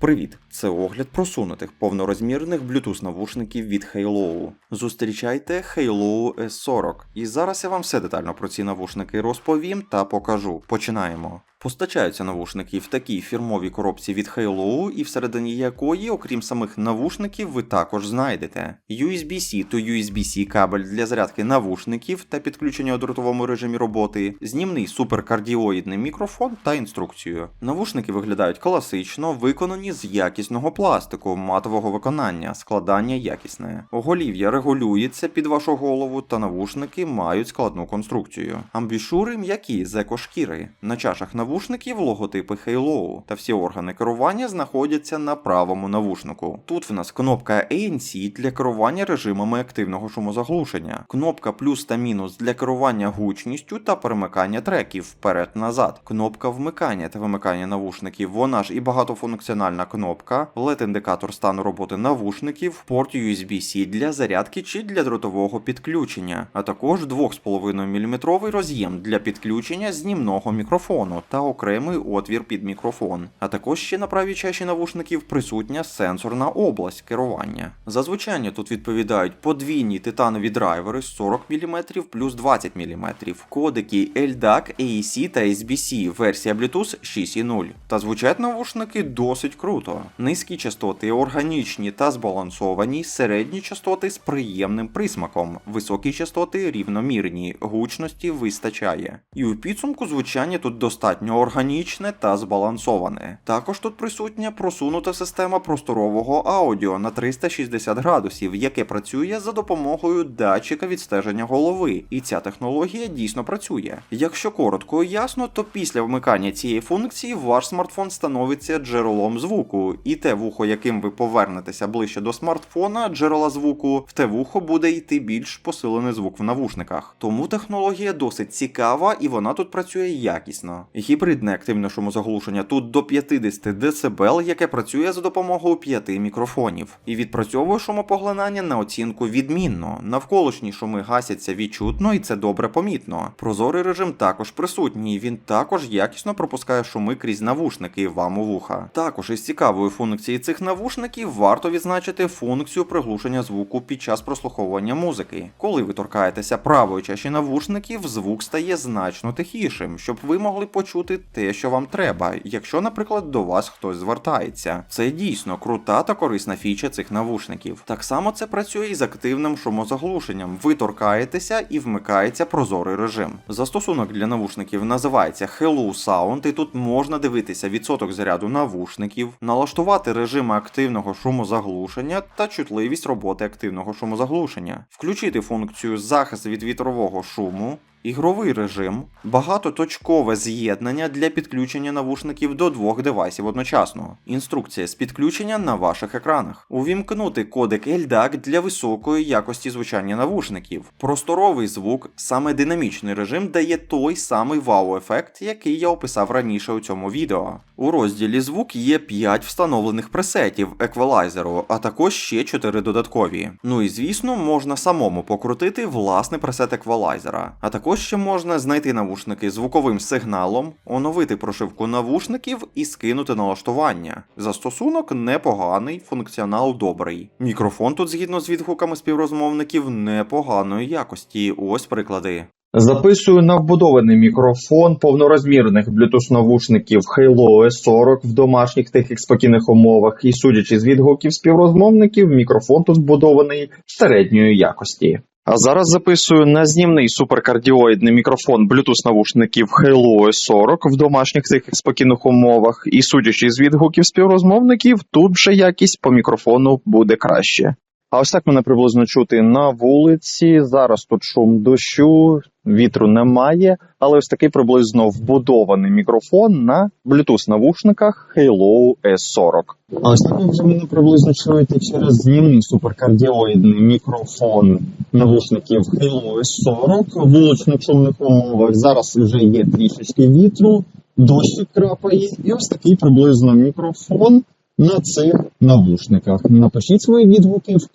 Привіт! Це огляд просунутих повнорозмірних Bluetooth навушників від Halo. Зустрічайте Halo S40. І зараз я вам все детально про ці навушники розповім та покажу. Починаємо. Постачаються навушники в такій фірмовій коробці від Halo, і всередині якої, окрім самих навушників, ви також знайдете USB-C to USB-C кабель для зарядки навушників та підключення у дротовому режимі роботи, знімний суперкардіоїдний мікрофон та інструкцію. Навушники виглядають класично, виконані з якісного пластику, матового виконання, складання якісне. Оголів'я регулюється під вашу голову, та навушники мають складну конструкцію. Амбішури м'які з екошкіри. На чашах навушників логотипи Halo, та всі органи керування знаходяться на правому навушнику. Тут в нас кнопка ANC для керування режимами активного шумозаглушення, кнопка плюс та мінус для керування гучністю та перемикання треків вперед-назад, кнопка вмикання та вимикання навушників, вона ж і багатофункціональна кнопка, LED-індикатор стану роботи навушників, порт USB-C для зарядки чи для дротового підключення, а також 2,5 мм роз'єм для підключення знімного мікрофону та окремий отвір під мікрофон. А також ще на правій чаші навушників присутня сенсорна область керування. За звучання тут відповідають подвійні титанові драйвери 40 мм плюс 20 мм, кодики LDAC, AEC та SBC, версія Bluetooth 6.0. Та звучать навушники досить круто. Низькі частоти органічні та збалансовані, середні частоти з приємним присмаком, високі частоти рівномірні, гучності вистачає. І у підсумку звучання тут достатньо органічне та збалансоване. Також тут присутня просунута система просторового аудіо на 360 градусів, яке працює за допомогою датчика відстеження голови. І ця технологія дійсно працює. Якщо коротко і ясно, то після вмикання цієї функції ваш смартфон становиться джерелом звуку, і те вухо, яким ви повернетеся ближче до смартфона, джерела звуку, в те вухо буде йти більш посилений звук в навушниках. Тому технологія досить цікава і вона тут працює якісно. Гібридне активне шумозаглушення тут до 50 дБ, яке працює за допомогою 5 мікрофонів, і відпрацьовує шумопоглинання на оцінку відмінно. Навколишні шуми гасяться відчутно, і це добре помітно. Прозорий режим також присутній. Він також якісно пропускає шуми крізь навушники вам у вуха. Також із цікавої функції цих навушників варто відзначити функцію приглушення звуку під час прослуховування музики. Коли ви торкаєтеся правої чаші навушників, звук стає значно тихішим, щоб ви могли почути те, що вам треба, якщо, наприклад, до вас хтось звертається. Це дійсно крута та корисна фіча цих навушників. Так само це працює і з активним шумозаглушенням. Ви торкаєтеся і вмикається прозорий режим. Застосунок для навушників називається Hello Sound, і тут можна дивитися відсоток заряду навушників, налаштувати режими активного шумозаглушення та чутливість роботи активного шумозаглушення, включити функцію захист від вітрового шуму. Ігровий режим, багатоточкове з'єднання для підключення навушників до двох девайсів одночасно, інструкція з підключення на ваших екранах, увімкнути кодек LDAC для високої якості звучання навушників, просторовий звук, саме динамічний режим дає той самий вау-ефект, який я описав раніше у цьому відео. У розділі звук є 5 встановлених пресетів еквалайзеру, а також ще 4 додаткові. Ну і звісно, можна самому покрутити власний пресет еквалайзера, а також ще можна знайти навушники з звуковим сигналом, оновити прошивку навушників і скинути налаштування. Застосунок непоганий, функціонал добрий. Мікрофон тут, згідно з відгуками співрозмовників, непоганої якості. Ось приклади. Записую на вбудований мікрофон повнорозмірних Bluetooth навушників Halo S40 в домашніх тихих спокійних умовах, і судячи з відгуків співрозмовників, мікрофон тут вбудований середньої якості. А зараз записую на знімний суперкардіоїдний мікрофон Bluetooth навушників Hello S40 в домашніх тихих спокійних умовах, і судячи з відгуків співрозмовників, тут вже якість по мікрофону буде краще. А ось так мене приблизно чути на вулиці. Зараз тут шум дощу, вітру немає, але ось такий приблизно вбудований мікрофон на Bluetooth навушниках Halo S40. А ось так вже мене приблизно чуєте через знімний суперкардіоїдний мікрофон навушників Halo S40 в вуличних шумних умовах. Зараз вже є трішечки вітру, дощик крапає, і ось такий приблизно мікрофон на цих навушниках. Напишіть свої відгуки в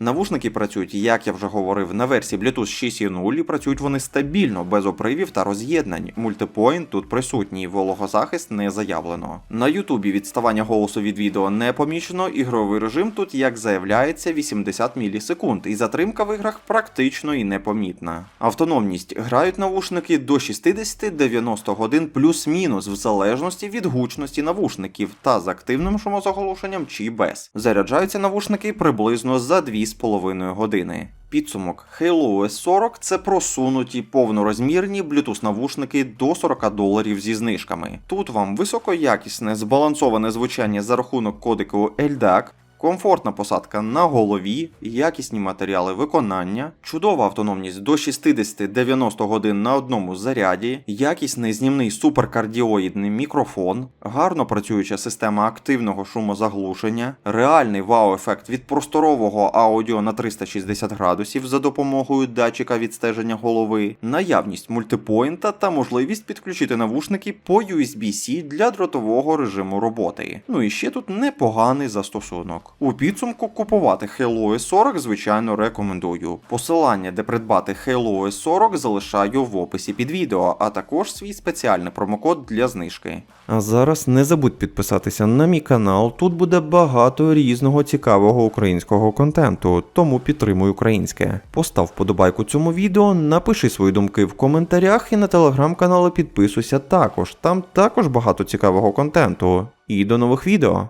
Навушники працюють, як я вже говорив, на версії Bluetooth 6.0 і працюють вони стабільно, без опривів та роз'єднань. Мультипоінт тут присутній, вологозахист не заявлено. На Ютубі відставання голосу від відео не помічено, ігровий режим тут, як заявляється, 80 мілісекунд, і затримка в іграх практично і непомітна. Автономність грають навушники до 60-90 годин плюс-мінус, в залежності від гучності навушників та з активним шумозаголошенням чи без. Заряджаються навушники приблизно за 2,5 години. Підсумок Halo OS 40 це просунуті повнорозмірні Bluetooth навушники до 40 доларів зі знижками. Тут вам високоякісне збалансоване звучання за рахунок кодеку LDAC, комфортна посадка на голові, якісні матеріали виконання, чудова автономність до 60-90 годин на одному заряді, якісний знімний суперкардіоїдний мікрофон, гарно працююча система активного шумозаглушення, реальний вау-ефект від просторового аудіо на 360 градусів за допомогою датчика відстеження голови, наявність мультипоінта та можливість підключити навушники по USB-C для дротового режиму роботи. Ну і ще тут непоганий застосунок. У підсумку купувати Halo OS 40, звичайно, рекомендую. Посилання, де придбати Halo OS 40, залишаю в описі під відео, а також свій спеціальний промокод для знижки. А зараз не забудь підписатися на мій канал. Тут буде багато різного цікавого українського контенту, тому підтримуй українське. Постав вподобайку цьому відео, напиши свої думки в коментарях і на телеграм-канали підписуйся також. Там також багато цікавого контенту. І до нових відео.